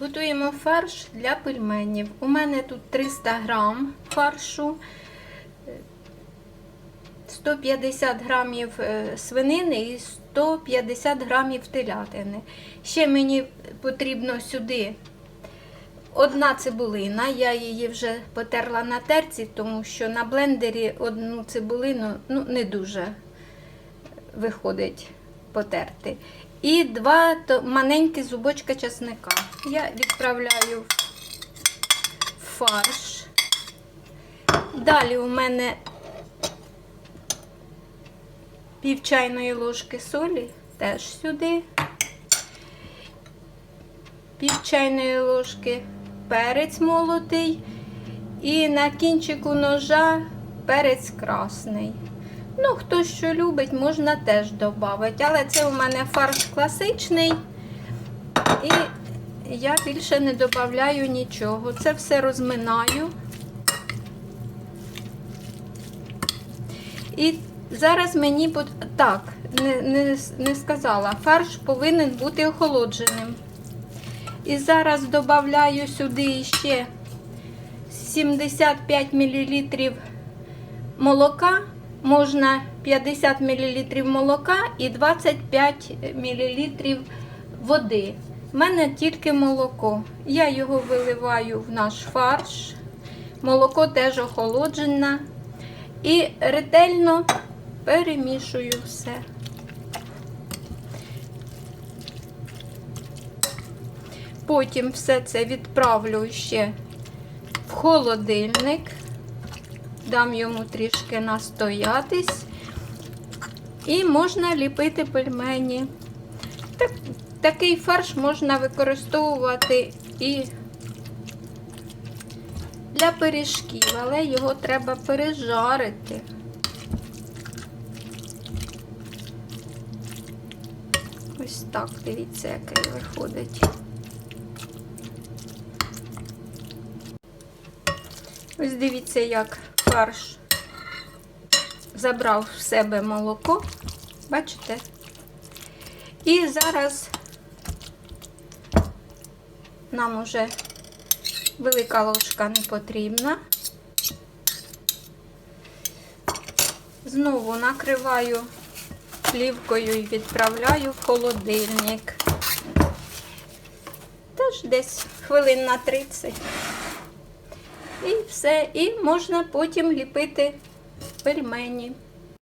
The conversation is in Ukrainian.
Готуємо фарш для пельменів. У мене тут 300 грам фаршу, е, 150 грамів е, свинини і 150 грамів телятини. Ще мені потрібно сюди одна цибулина. Я її вже потерла на терці, тому що на блендері одну цибулину ну, не дуже виходить потерти. І два маленькі зубочка чесника. Я відправляю фарш. Далі у мене пів чайної ложки солі теж сюди. Пів чайної ложки перець молотий. І на кінчику ножа перець красний. Ну, хто що любить, можна теж додати. Але це у мене фарш класичний. І я більше не додаю нічого. Це все розминаю. І зараз мені пот- так, не, не, не сказала, фарш повинен бути охолодженим. І зараз додаю сюди ще 75 мл молока, можна 50 мл молока і 25 мл води. У мене тільки молоко. Я його виливаю в наш фарш. Молоко теж охолоджене. І ретельно перемішую все. Потім все це відправлю ще в холодильник, дам йому трішки настоятись, і можна ліпити пельмені. Так, такий фарш можна використовувати і для пиріжків, але його треба пережарити. Ось так, дивіться, який виходить. Ось дивіться, як фарш забрав в себе молоко. Бачите? І зараз нам уже велика ложка не потрібна. Знову накриваю плівкою і відправляю в холодильник. Теж десь хвилин на 30. І все. І можна потім ліпити пельмені.